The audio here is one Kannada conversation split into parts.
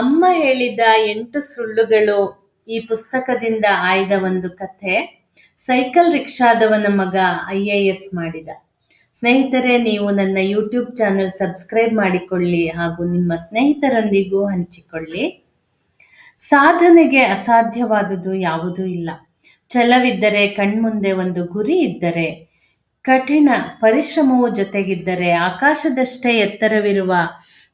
ಅಮ್ಮ ಹೇಳಿದ ಎಂಟು ಸುಳ್ಳುಗಳು ಈ ಪುಸ್ತಕದಿಂದ ಆಯ್ದ ಒಂದು ಕಥೆ. ಸೈಕಲ್ ರಿಕ್ಷಾದವನ ಮಗ ಐ ಎ ಎಸ್ ಮಾಡಿದ. ಸ್ನೇಹಿತರೆ, ನೀವು ನನ್ನ ಯೂಟ್ಯೂಬ್ ಚಾನೆಲ್ ಸಬ್ಸ್ಕ್ರೈಬ್ ಮಾಡಿಕೊಳ್ಳಿ ಹಾಗೂ ನಿಮ್ಮ ಸ್ನೇಹಿತರೊಂದಿಗೂ ಹಂಚಿಕೊಳ್ಳಿ. ಸಾಧನೆಗೆ ಅಸಾಧ್ಯವಾದುದು ಯಾವುದೂ ಇಲ್ಲ. ಛಲವಿದ್ದರೆ, ಕಣ್ಮುಂದೆ ಒಂದು ಗುರಿ ಇದ್ದರೆ, ಕಠಿಣ ಪರಿಶ್ರಮವು ಜೊತೆಗಿದ್ದರೆ, ಆಕಾಶದಷ್ಟೇ ಎತ್ತರವಿರುವ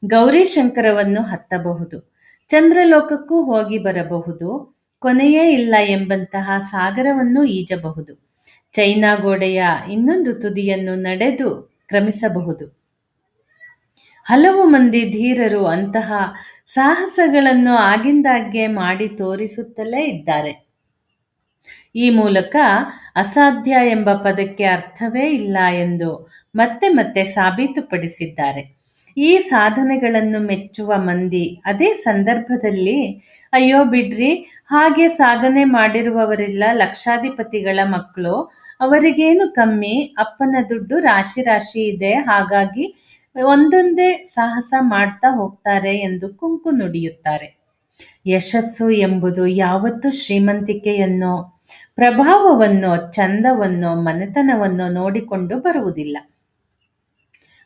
ಗೌರಿಶಂಕರವನ್ನು ಹತ್ತಬಹುದು. ಚಂದ್ರಲೋಕಕ್ಕೂ ಹೋಗಿ ಬರಬಹುದು, ಕೊನೆಯೇ ಇಲ್ಲ ಎಂಬಂತಹ ಸಾಗರವನ್ನು ಈಜಬಹುದು. ಚೈನಾ ಗೋಡೆಯ ಇನ್ನೊಂದು ತುದಿಯನ್ನು ನಡೆದು ಕ್ರಮಿಸಬಹುದು. ಹಲವು ಮಂದಿ ಧೀರರು ಅಂತಹ ಸಾಹಸಗಳನ್ನು ಆಗಿಂದಾಗ್ಗೆ ಮಾಡಿ ತೋರಿಸುತ್ತಲೇ ಇದ್ದಾರೆ. ಈ ಮೂಲಕ ಅಸಾಧ್ಯ ಎಂಬ ಪದಕ್ಕೆ ಅರ್ಥವೇ ಇಲ್ಲ ಎಂದು ಮತ್ತೆ ಮತ್ತೆ ಸಾಬೀತುಪಡಿಸಿದ್ದಾರೆ. ಈ ಸಾಧನೆಗಳನ್ನು ಮೆಚ್ಚುವ ಮಂದಿ. ಅದೇ ಸಂದರ್ಭದಲ್ಲಿ, ಅಯ್ಯೋ ಬಿಡ್ರಿ, ಹಾಗೆ ಸಾಧನೆ ಮಾಡಿರುವವರೆಲ್ಲ ಲಕ್ಷಾಧಿಪತಿಗಳ ಮಕ್ಕಳು. ಅವರಿಗೇನು ಕಮ್ಮಿ? ಅಪ್ಪನ ದುಡ್ಡು ರಾಶಿ ರಾಶಿ ಇದೆ, ಹಾಗಾಗಿ ಒಂದೊಂದೇ ಸಾಹಸ ಮಾಡ್ತಾ ಹೋಗ್ತಾರೆ ಎಂದು ಕುಂಕು ನುಡಿಯುತ್ತಾರೆ. ಯಶಸ್ಸು ಎಂಬುದು ಯಾವತ್ತೂ ಶ್ರೀಮಂತಿಕೆಯನ್ನು, ಪ್ರಭಾವವನ್ನು ಚಂದವನ್ನು ಮನೆತನವನ್ನು ನೋಡಿಕೊಂಡು ಬರುವುದಿಲ್ಲ.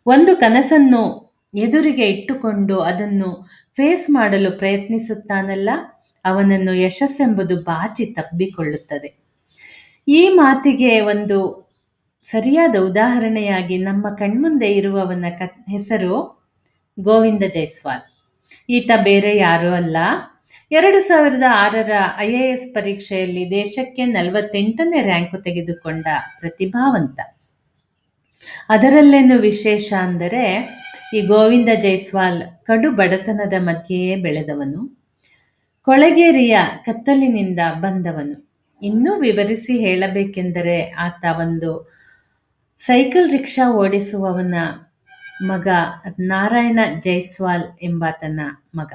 ಒಂದು ಕನಸನ್ನು ಎದುರಿಗೆ ಇಟ್ಟುಕೊಂಡು ಅದನ್ನು ಫೇಸ್ ಮಾಡಲು ಪ್ರಯತ್ನಿಸುತ್ತಾನಲ್ಲ, ಅವನನ್ನು ಯಶಸ್ಸೆಂಬುದು ಬಾಚಿ ತಬ್ಬಿಕೊಳ್ಳುತ್ತದೆ. ಈ ಮಾತಿಗೆ ಒಂದು ಸರಿಯಾದ ಉದಾಹರಣೆಯಾಗಿ ನಮ್ಮ ಕಣ್ಮುಂದೆ ಇರುವವನ ಕ, ಹೆಸರು ಗೋವಿಂದ ಜೈಸ್ವಾಲ್. ಈತ ಬೇರೆ ಯಾರೂ ಅಲ್ಲ. ಎರಡು ಸಾವಿರದ ಆರರ ಐ ಎ ಎಸ್ ಪರೀಕ್ಷೆಯಲ್ಲಿ ದೇಶಕ್ಕೆ ನಲವತ್ತೆಂಟನೇ ರ್ಯಾಂಕು ತೆಗೆದುಕೊಂಡ ಪ್ರತಿಭಾವಂತ. ಅದರಲ್ಲೇನು ವಿಶೇಷ ಅಂದರೆ ಈ ಗೋವಿಂದ ಜೈಸ್ವಾಲ್ ಕಡು ಬಡತನದ ಮಧ್ಯೆಯೇ ಬೆಳೆದವನು. ಕೊಳಗೇರಿಯ ಕತ್ತಲಿನಿಂದ ಬಂದವನು. ಇನ್ನೂ ವಿವರಿಸಿ ಹೇಳಬೇಕೆಂದರೆ ಆತ ಒಂದು ಸೈಕಲ್ ರಿಕ್ಷಾ ಓಡಿಸುವವನ ಮಗ ನಾರಾಯಣ ಜೈಸ್ವಾಲ್ ಎಂಬಾತನ ಮಗ.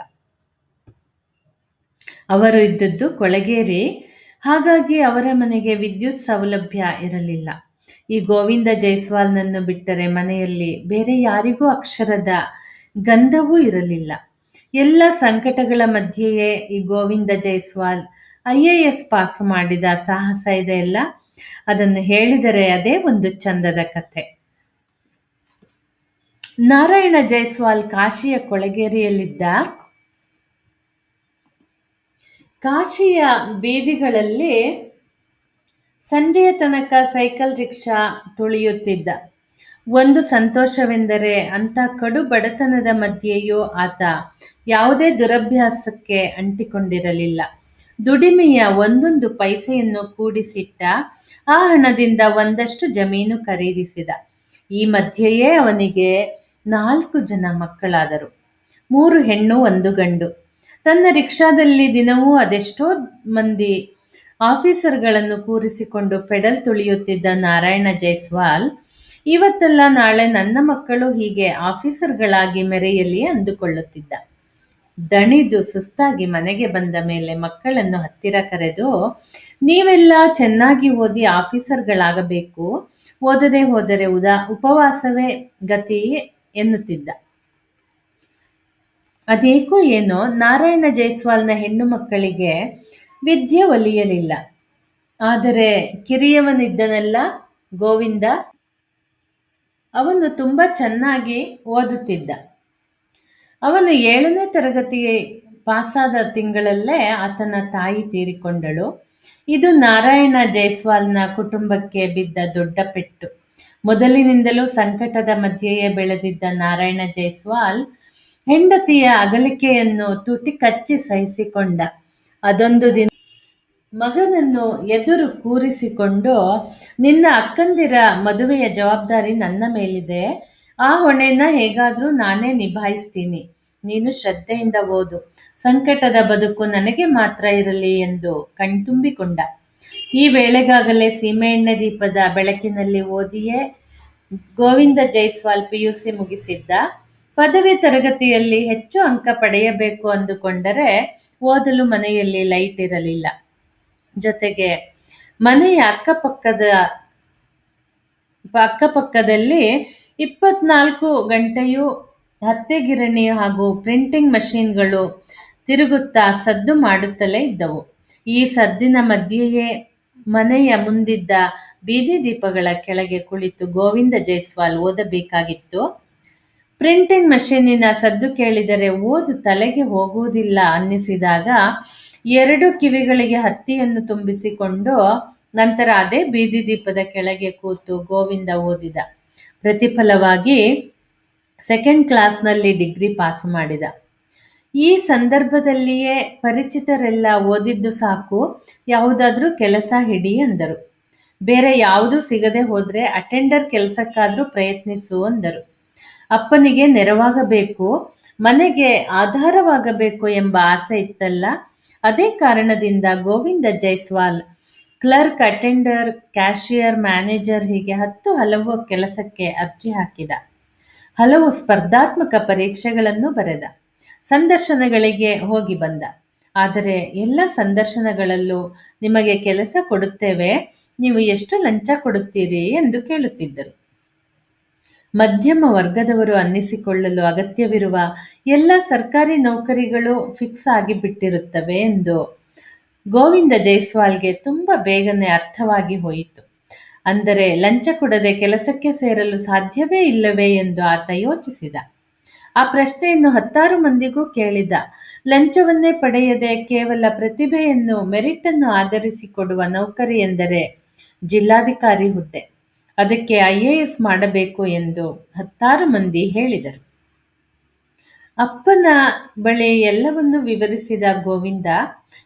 ಅವರು ಇದ್ದದ್ದು ಕೊಳಗೇರಿ. ಹಾಗಾಗಿ ಅವರ ಮನೆಗೆ ವಿದ್ಯುತ್ ಸೌಲಭ್ಯ ಇರಲಿಲ್ಲ. ಈ ಗೋವಿಂದ ಜೈಸ್ವಾಲ್ನನ್ನು ಬಿಟ್ಟರೆ ಮನೆಯಲ್ಲಿ ಬೇರೆ ಯಾರಿಗೂ ಅಕ್ಷರದ ಗಂಧವೂ ಇರಲಿಲ್ಲ. ಎಲ್ಲ ಸಂಕಟಗಳ ಮಧ್ಯೆಯೇ ಈ Govinda Jaiswal I A S pass ಮಾಡಿದ ಸಾಹಸ ಇದೆ ಎಲ್ಲ ಅದನ್ನು ಹೇಳಿದರೆ ಅದೇ ಒಂದು ಚಂದದ ಕಥೆ ನಾರಾಯಣ ಜೈಸ್ವಾಲ್ ಕಾಶಿಯ ಕೊಳಗೇರಿಯಲ್ಲಿದ್ದ ಕಾಶಿಯ ಬೀದಿಗಳಲ್ಲಿ ಸಂಜೆಯ ತನಕ ಸೈಕಲ್ ರಿಕ್ಷಾ ತುಳಿಯುತ್ತಿದ್ದ. ಒಂದು ಸಂತೋಷವೆಂದರೆ ಅಂಥ ಕಡು ಬಡತನದ ಮಧ್ಯೆಯೂ ಆತ ಯಾವುದೇ ದುರಭ್ಯಾಸಕ್ಕೆ ಅಂಟಿಕೊಂಡಿರಲಿಲ್ಲ. ದುಡಿಮೆಯ ಒಂದೊಂದು ಪೈಸೆಯನ್ನು ಕೂಡಿಸಿಟ್ಟ ಆ ಹಣದಿಂದ ಒಂದಷ್ಟು ಜಮೀನು ಖರೀದಿಸಿದ. ಈ ಮಧ್ಯೆಯೇ ಅವನಿಗೆ ನಾಲ್ಕು ಜನ ಮಕ್ಕಳಾದರು. ಮೂರು ಹೆಣ್ಣು, ಒಂದು ಗಂಡು. ತನ್ನ ರಿಕ್ಷಾದಲ್ಲಿ ದಿನವೂ ಅದೆಷ್ಟೋ ಮಂದಿ ಆಫೀಸರ್ಗಳನ್ನು ಕೂರಿಸಿಕೊಂಡು ಪೆಡಲ್ ತುಳಿಯುತ್ತಿದ್ದ ನಾರಾಯಣ ಜೈಸ್ವಾಲ್, ಇವತ್ತಲ್ಲ ನಾಳೆ ನನ್ನ ಮಕ್ಕಳು ಹೀಗೆ ಆಫೀಸರ್ಗಳಾಗಿ ಮೆರೆಯಲಿ ಅಂದುಕೊಳ್ಳುತ್ತಿದ್ದ. ದಣಿದು ಸುಸ್ತಾಗಿ ಮನೆಗೆ ಬಂದ ಮೇಲೆ ಮಕ್ಕಳನ್ನು ಹತ್ತಿರ ಕರೆದು, ನೀವೆಲ್ಲ ಚೆನ್ನಾಗಿ ಓದಿ ಆಫೀಸರ್ಗಳಾಗಬೇಕು. ಓದದೆ ಹೋದರೆ ಉದಾ, ಉಪವಾಸವೇ ಗತಿ ಎನ್ನುತ್ತಿದ್ದ. ಅದೇಕೋ ಏನೋ ನಾರಾಯಣ ಜೈಸ್ವಾಲ್ನ ಹೆಣ್ಣು ಮಕ್ಕಳಿಗೆ ವಿದ್ಯೆ ಒಲಿಯಲಿಲ್ಲ. ಆದರೆ ಕಿರಿಯವನಿದ್ದನಲ್ಲ ಗೋವಿಂದ. ಅವನು ತುಂಬ ಚೆನ್ನಾಗಿ ಓದುತ್ತಿದ್ದ. ಅವನು ಏಳನೇ ತರಗತಿ ಪಾಸಾದ ತಿಂಗಳಲ್ಲೇ ಆತನ ತಾಯಿ ತೀರಿಕೊಂಡಳು. ಇದು ನಾರಾಯಣ ಜೈಸ್ವಾಲ್ನ ಕುಟುಂಬಕ್ಕೆ ಬಿದ್ದ ದೊಡ್ಡ ಪೆಟ್ಟು. ಮೊದಲಿನಿಂದಲೂ ಸಂಕಟದ ಮಧ್ಯೆಯೇ ಬೆಳೆದಿದ್ದ ನಾರಾಯಣ ಜೈಸ್ವಾಲ್ ಹೆಂಡತಿಯ ಅಗಲಿಕೆಯನ್ನು ತುಟಿ ಕಚ್ಚಿ ಸಹಿಸಿಕೊಂಡ. ಅದೊಂದು ದಿನ ಮಗನನ್ನು ಎದುರು ಕೂರಿಸಿಕೊಂಡು ನಿನ್ನ ಅಕ್ಕಂದಿರ ಮದುವೆಯ ಜವಾಬ್ದಾರಿ ನನ್ನ ಮೇಲಿದೆ. ಆ ಹೊಣೆನ ಹೇಗಾದರೂ ನಾನೇ ನಿಭಾಯಿಸ್ತೀನಿ. ನೀನು ಶ್ರದ್ಧೆಯಿಂದ ಓದು. ಸಂಕಟದ ಬದುಕು ನನಗೆ ಮಾತ್ರ ಇರಲಿ ಎಂದು ಕಣ್ತುಂಬಿಕೊಂಡ. ಈ ವೇಳೆಗಾಗಲೇ ಸೀಮೆಎಣ್ಣೆ ದೀಪದ ಬೆಳಕಿನಲ್ಲಿ ಓದಿಯೇ Govinda Jaiswal P U C ಮುಗಿಸಿದ್ದ. ಪದವಿ ತರಗತಿಯಲ್ಲಿ ಹೆಚ್ಚು ಅಂಕ ಪಡೆಯಬೇಕು ಅಂದುಕೊಂಡರೆ ಓದಲು ಮನೆಯಲ್ಲಿ ಲೈಟ್ ಇರಲಿಲ್ಲ. ಜೊತೆಗೆ ಮನೆಯ ಅಕ್ಕಪಕ್ಕದ ಅಕ್ಕಪಕ್ಕದಲ್ಲಿ ಇಪ್ಪತ್ನಾಲ್ಕು ಗಂಟೆಯೂ ಹತ್ತೆಗಿರಣಿ ಹಾಗೂ ಪ್ರಿಂಟಿಂಗ್ ಮಷೀನ್ಗಳು ತಿರುಗುತ್ತಾ ಸದ್ದು ಮಾಡುತ್ತಲೇ ಇದ್ದವು. ಈ ಸದ್ದಿನ ಮಧ್ಯೆಯೇ ಮನೆಯ ಮುಂದಿದ್ದ ಬೀದಿ ದೀಪಗಳ ಕೆಳಗೆ ಕುಳಿತು ಗೋವಿಂದ ಜೈಸ್ವಾಲ್ ಓದಬೇಕಾಗಿತ್ತು. ಪ್ರಿಂಟಿಂಗ್ ಮಷೀನಿನ ಸದ್ದು ಕೇಳಿದರೆ ಓದು ತಲೆಗೆ ಹೋಗುವುದಿಲ್ಲ ಅನ್ನಿಸಿದಾಗ ಎರಡು ಕಿವಿಗಳಿಗೆ ಹತ್ತಿಯನ್ನು ತುಂಬಿಸಿಕೊಂಡು ನಂತರ ಅದೇ ಬೀದಿ ದೀಪದ ಕೆಳಗೆ ಕೂತು ಗೋವಿಂದ ಓದಿದ. ಪ್ರತಿಫಲವಾಗಿ ಸೆಕೆಂಡ್ ಕ್ಲಾಸ್ನಲ್ಲಿ ಡಿಗ್ರಿ ಪಾಸ್ ಮಾಡಿದ. ಈ ಸಂದರ್ಭದಲ್ಲಿಯೇ ಪರಿಚಿತರೆಲ್ಲ ಓದಿದ್ದು ಸಾಕು, ಯಾವುದಾದ್ರೂ ಕೆಲಸ ಹಿಡಿ ಅಂದರು ಬೇರೆ ಯಾವುದೂ ಸಿಗದೆ ಹೋದರೆ ಅಟೆಂಡರ್ ಕೆಲಸಕ್ಕಾದರೂ ಪ್ರಯತ್ನಿಸು ಅಂದರು. ಅಪ್ಪನಿಗೆ ನೆರವಾಗಬೇಕು, ಮನೆಗೆ ಆಧಾರವಾಗಬೇಕು ಎಂಬ ಆಸೆ ಇತ್ತಲ್ಲ ಅದೇ ಕಾರಣದಿಂದ Govinda Jaiswal, clerk, attender, cashier, manager ಹೀಗೆ ಹತ್ತು ಹಲವು ಕೆಲಸಕ್ಕೆ ಅರ್ಜಿ ಹಾಕಿದ. ಹಲವು ಸ್ಪರ್ಧಾತ್ಮಕ ಪರೀಕ್ಷೆಗಳನ್ನು ಬರೆದ. ಸಂದರ್ಶನಗಳಿಗೆ ಹೋಗಿ ಬಂದ. ಆದರೆ ಎಲ್ಲ ಸಂದರ್ಶನಗಳಲ್ಲೂ ನಿಮಗೆ ಕೆಲಸ ಕೊಡುತ್ತೇವೆ, ನೀವು ಎಷ್ಟು ಲಂಚ ಕೊಡುತ್ತೀರಿ ಎಂದು ಕೇಳುತ್ತಿದ್ದರು. ಮಧ್ಯಮ ವರ್ಗದವರು ಅನ್ನಿಸಿಕೊಳ್ಳಲು ಅಗತ್ಯವಿರುವ ಎಲ್ಲ ಸರ್ಕಾರಿ ನೌಕರಿಗಳು ಫಿಕ್ಸ್ ಆಗಿಬಿಟ್ಟಿರುತ್ತವೆ ಎಂದು ಗೋವಿಂದ ಜೈಸ್ವಾಲ್ಗೆ ತುಂಬ ಬೇಗನೆ ಅರ್ಥವಾಗಿ ಹೋಯಿತು. ಅಂದರೆ ಲಂಚ ಕೊಡದೆ ಕೆಲಸಕ್ಕೆ ಸೇರಲು ಸಾಧ್ಯವೇ ಇಲ್ಲವೇ ಎಂದು ಆತ ಯೋಚಿಸಿದ. ಆ ಪ್ರಶ್ನೆಯನ್ನು ಹತ್ತಾರು ಮಂದಿಗೂ ಕೇಳಿದ. ಲಂಚವನ್ನೇ ಪಡೆಯದೆ ಕೇವಲ ಪ್ರತಿಭೆಯನ್ನು, ಮೆರಿಟನ್ನು ಆಧರಿಸಿ ಕೊಡುವ ನೌಕರಿ ಎಂದರೆ ಜಿಲ್ಲಾಧಿಕಾರಿ ಹುದ್ದೆ. ಅದಕ್ಕೆ ಐ ಎ ಎಸ್ ಮಾಡಬೇಕು ಎಂದು ಹತ್ತಾರು ಮಂದಿ ಹೇಳಿದರು. ಅಪ್ಪನ ಬಳಿ ಎಲ್ಲವನ್ನು ವಿವರಿಸಿದ ಗೋವಿಂದ,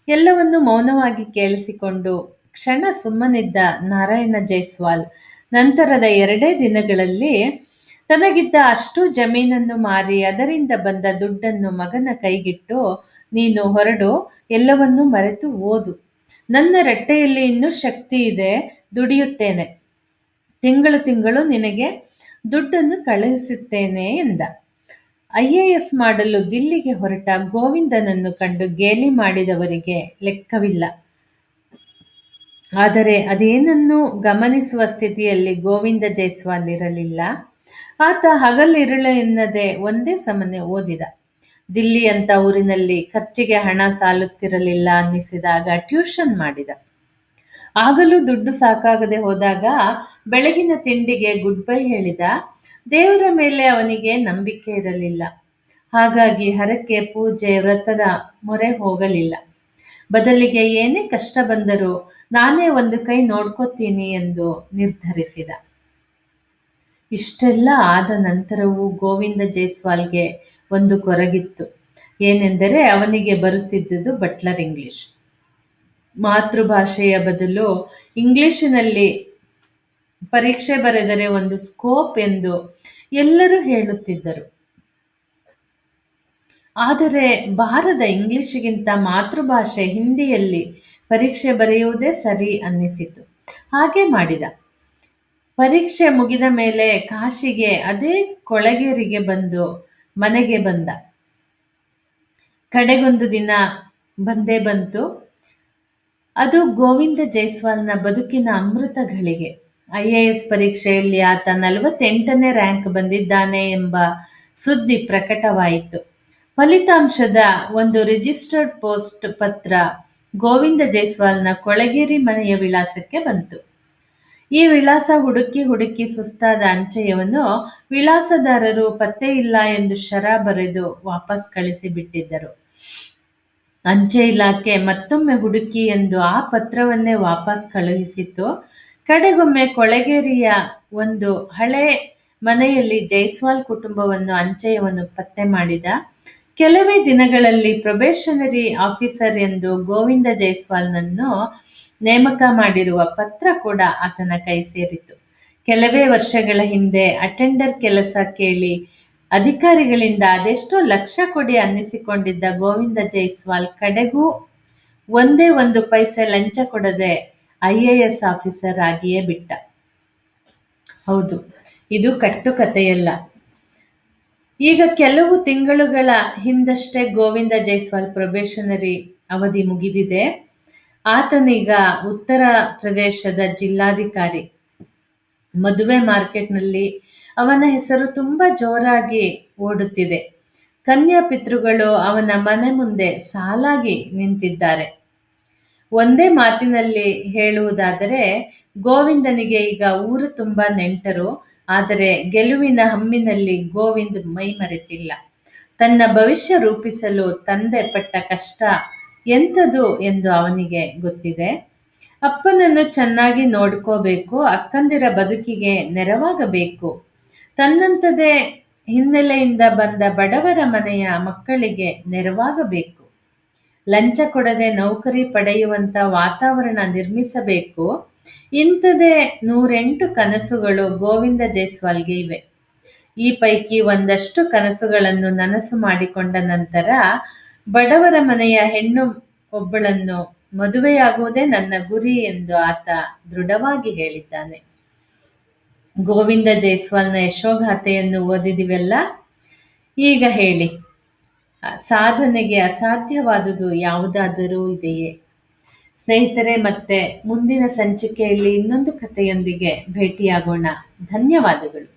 ಎಲ್ಲವನ್ನು ಮೌನವಾಗಿ ಕೇಳಿಸಿಕೊಂಡು ಕ್ಷಣ ಸುಮ್ಮನಿದ್ದ ನಾರಾಯಣ ಜೈಸ್ವಾಲ್, ನಂತರದ ಎರಡೇ ದಿನಗಳಲ್ಲಿ ತನಗಿದ್ದ ಅಷ್ಟು ಜಮೀನನ್ನು ಮಾರಿ ಅದರಿಂದ ಬಂದ ದುಡ್ಡನ್ನು ಮಗನ ಕೈಗಿಟ್ಟು, ನೀನು ಹೊರಡು, ಎಲ್ಲವನ್ನೂ ಮರೆತು ಓದು ನನ್ನ ರಟ್ಟೆಯಲ್ಲಿ ಇನ್ನೂ ಶಕ್ತಿ ಇದೆ, ದುಡಿಯುತ್ತೇನೆ. ತಿಂಗಳು ತಿಂಗಳು ನಿನಗೆ ದುಡ್ಡನ್ನು ಕಳುಹಿಸುತ್ತೇನೆ ಎಂದ. ಐ ಎ ಎಸ್ ಮಾಡಲು ದಿಲ್ಲಿಗೆ ಹೊರಟ ಗೋವಿಂದನನ್ನು ಕಂಡು ಗೇಲಿ ಮಾಡಿದವರಿಗೆ ಲೆಕ್ಕವಿಲ್ಲ. ಆದರೆ ಅದೇನನ್ನೂ ಗಮನಿಸುವ ಸ್ಥಿತಿಯಲ್ಲಿ ಗೋವಿಂದ ಜೈಸ್ವಾಲ್ ಇರಲಿಲ್ಲ. ಆತ ಹಗಲಿರುಳು ಎನ್ನದೆ ಒಂದೇ ಸಮನೆ ಓದಿದ. ದಿಲ್ಲಿ ಅಂತ ಊರಿನಲ್ಲಿ ಖರ್ಚಿಗೆ ಹಣ ಸಾಲುತ್ತಿರಲಿಲ್ಲ ಅನ್ನಿಸಿದಾಗ ಟ್ಯೂಷನ್ ಮಾಡಿದ. ಆಗಲೂ ದುಡ್ಡು ಸಾಕಾಗದೆ ಹೋದಾಗ ಬೆಳಗಿನ ತಿಂಡಿಗೆ ಗುಡ್ ಬೈ ಹೇಳಿದ. ದೇವರ ಮೇಲೆ ಅವನಿಗೆ ನಂಬಿಕೆ ಇರಲಿಲ್ಲ. ಹಾಗಾಗಿ ಹರಕೆ ಪೂಜೆ ವ್ರತದ ಮೊರೆ ಹೋಗಲಿಲ್ಲ. ಬದಲಿಗೆ ಏನೇ ಕಷ್ಟ ಬಂದರೂ ನಾನೇ ಒಂದು ಕೈ ನೋಡ್ಕೋತೀನಿ ಎಂದು ನಿರ್ಧರಿಸಿದ. ಇಷ್ಟೆಲ್ಲ ಆದ ನಂತರವೂ ಗೋವಿಂದ ಜೈಸ್ವಾಲ್ಗೆ ಒಂದು ಕೊರಗಿತ್ತು. ಏನೆಂದರೆ ಅವನಿಗೆ ಬರುತ್ತಿದ್ದುದು ಬಟ್ಲರ್ ಇಂಗ್ಲಿಷ್ ಮಾತೃಭಾಷೆಯ ಬದಲು ಇಂಗ್ಲಿಶಿನಲ್ಲಿ ಪರೀಕ್ಷೆ ಬರೆದರೆ ಒಂದು ಸ್ಕೋಪ್ ಎಂದು ಎಲ್ಲರೂ ಹೇಳುತ್ತಿದ್ದರು. ಆದರೆ ಭಾರತ ಇಂಗ್ಲಿಷಿಗಿಂತ ಮಾತೃಭಾಷೆ ಹಿಂದಿಯಲ್ಲಿ ಪರೀಕ್ಷೆ ಬರೆಯುವುದೇ ಸರಿ ಅನ್ನಿಸಿತು. ಹಾಗೆ ಮಾಡಿದ. ಪರೀಕ್ಷೆ ಮುಗಿದ ಮೇಲೆ ಕಾಶಿಗೆ ಅದೇ ಕೊಳಗೇರಿಗೆ ಬಂದು ಮನೆಗೆ ಬಂದ. ಕಡೆಗೊಂದು ದಿನ ಬಂದೇ ಬಂತು. ಅದು ಗೋವಿಂದ ಜೈಸ್ವಾಲ್ನ ಬದುಕಿನ ಅಮೃತ ಘಳಿಗೆ. ಐ ಎ ಎಸ್ ಪರೀಕ್ಷೆಯಲ್ಲಿ ಆತ ನಲವತ್ತೆಂಟನೇ ರ್ಯಾಂಕ್ ಬಂದಿದ್ದಾನೆ ಎಂಬ ಸುದ್ದಿ ಪ್ರಕಟವಾಯಿತು. ಫಲಿತಾಂಶದ ಒಂದು ರಿಜಿಸ್ಟರ್ಡ್ ಪೋಸ್ಟ್ ಪತ್ರ ಗೋವಿಂದ ಜೈಸ್ವಾಲ್ನ ಕೊಳಗೇರಿ ಮನೆಯ ವಿಳಾಸಕ್ಕೆ ಬಂತು. ಈ ವಿಳಾಸ ಹುಡುಕಿ ಹುಡುಕಿ ಸುಸ್ತಾದ ಅಂಚೆಯವನು ವಿಳಾಸದಾರರು ಪತ್ತೆ ಇಲ್ಲ ಎಂದು ಶರ ಬರೆದು ವಾಪಸ್ ಕಳಿಸಿಬಿಟ್ಟಿದ್ದರು. ಅಂಚೆ ಇಲಾಖೆ ಮತ್ತೊಮ್ಮೆ ಹುಡುಕಿ ಎಂದು ಆ ಪತ್ರವನ್ನೇ ವಾಪಸ್ ಕಳುಹಿಸಿತು ಕಡೆಗೊಮ್ಮೆ ಕೊಳಗೇರಿಯ ಒಂದು ಹಳೆ ಮನೆಯಲ್ಲಿ ಜೈಸ್ವಾಲ್ ಕುಟುಂಬವನ್ನು ಅಂಚೆಯವನು ಪತ್ತೆ ಮಾಡಿದ. ಕೆಲವೇ ದಿನಗಳಲ್ಲಿ ಪ್ರೊಬೇಷನರಿ ಆಫೀಸರ್ ಎಂದು ಗೋವಿಂದ ಜೈಸ್ವಾಲ್ನನ್ನು ನೇಮಕ ಮಾಡಿರುವ ಪತ್ರ ಕೂಡ ಆತನ ಕೈ ಸೇರಿತು ಕೆಲವೇ ವರ್ಷಗಳ ಹಿಂದೆ ಅಟೆಂಡರ್ ಕೆಲಸ ಕೇಳಿ ಅಧಿಕಾರಿಗಳಿಂದ ಅದೆಷ್ಟೋ ಲಕ್ಷ ಕೊಡಿ ಅನ್ನಿಸಿಕೊಂಡಿದ್ದ ಗೋವಿಂದ ಜೈಸ್ವಾಲ್ ಕಡೆಗೂ ಒಂದೇ ಒಂದು ಪೈಸೆ ಲಂಚ ಕೊಡದೆ ಐ ಎ ಎಸ್ ಆಫೀಸರ್ ಆಗಿಯೇ ಬಿಟ್ಟ. ಹೌದು, ಇದು ಕಟ್ಟುಕತೆಯಲ್ಲ ಈಗ ಕೆಲವು ತಿಂಗಳುಗಳ ಹಿಂದಷ್ಟೇ ಗೋವಿಂದ ಜೈಸ್ವಾಲ್ ಪ್ರೊಬೇಷನರಿ ಅವಧಿ ಮುಗಿದಿದೆ. ಆತನೀಗ ಉತ್ತರ ಪ್ರದೇಶದ ಜಿಲ್ಲಾಧಿಕಾರಿ. ಮದುವೆ ಮಾರ್ಕೆಟ್ನಲ್ಲಿ ಅವನ ಹೆಸರು ತುಂಬ ಜೋರಾಗಿ ಓಡುತ್ತಿದೆ. ಕನ್ಯಾ ಪಿತೃಗಳು ಅವನ ಮನೆ ಮುಂದೆ ಸಾಲಾಗಿ ನಿಂತಿದ್ದಾರೆ. ಒಂದೇ ಮಾತಿನಲ್ಲಿ ಹೇಳುವುದಾದರೆ, ಗೋವಿಂದನಿಗೆ ಈಗ ಊರು ತುಂಬ ನೆಂಟರು, ಆದರೆ ಗೆಲುವಿನ ಹಮ್ಮಿನಲ್ಲಿ ಗೋವಿಂದ್ ಮೈ ಮರೆತಿಲ್ಲ. ತನ್ನ ಭವಿಷ್ಯ ರೂಪಿಸಲು ತಂದೆ ಪಟ್ಟ ಕಷ್ಟ ಎಂಥದು ಎಂದು ಅವನಿಗೆ ಗೊತ್ತಿದೆ. ಅಪ್ಪನನ್ನು ಚೆನ್ನಾಗಿ ನೋಡ್ಕೋಬೇಕು, ಅಕ್ಕಂದಿರ ಬದುಕಿಗೆ ನೆರವಾಗಬೇಕು. ತನ್ನಂಥದೇ ಹಿನ್ನೆಲೆಯಿಂದ ಬಂದ ಬಡವರ ಮನೆಯ ಮಕ್ಕಳಿಗೆ ನೆರವಾಗಬೇಕು. ಲಂಚ ಕೊಡದೆ ನೌಕರಿ ಪಡೆಯುವಂಥ ವಾತಾವರಣ ನಿರ್ಮಿಸಬೇಕು. ಇಂಥದೇ ನೂರೆಂಟು ಕನಸುಗಳು ಗೋವಿಂದ ಜೈಸ್ವಾಲ್ಗೆ ಇವೆ. ಈ ಪೈಕಿ ಒಂದಷ್ಟು ಕನಸುಗಳನ್ನು ನನಸು ಮಾಡಿಕೊಂಡ ನಂತರ ಬಡವರ ಮನೆಯ ಹೆಣ್ಣು ಒಬ್ಬಳನ್ನು ಮದುವೆಯಾಗುವುದೇ ನನ್ನ ಗುರಿ ಎಂದು ಆತ ದೃಢವಾಗಿ ಹೇಳಿದ್ದಾನೆ. ಗೋವಿಂದ ಜೈಸ್ವಾಲ್ನ ಯಶೋಗಾಥೆಯನ್ನು ಓದಿದಿವೆಲ್ಲ? ಈಗ ಹೇಳಿ. ಸಾಧನೆಗೆ ಅಸಾಧ್ಯವಾದುದು ಯಾವುದಾದರೂ ಇದೆಯೇ? ಸ್ನೇಹಿತರೆ, ಮತ್ತೆ ಮುಂದಿನ ಸಂಚಿಕೆಯಲ್ಲಿ ಇನ್ನೊಂದು ಕಥೆಯೊಂದಿಗೆ ಭೇಟಿಯಾಗೋಣ. ಧನ್ಯವಾದಗಳು.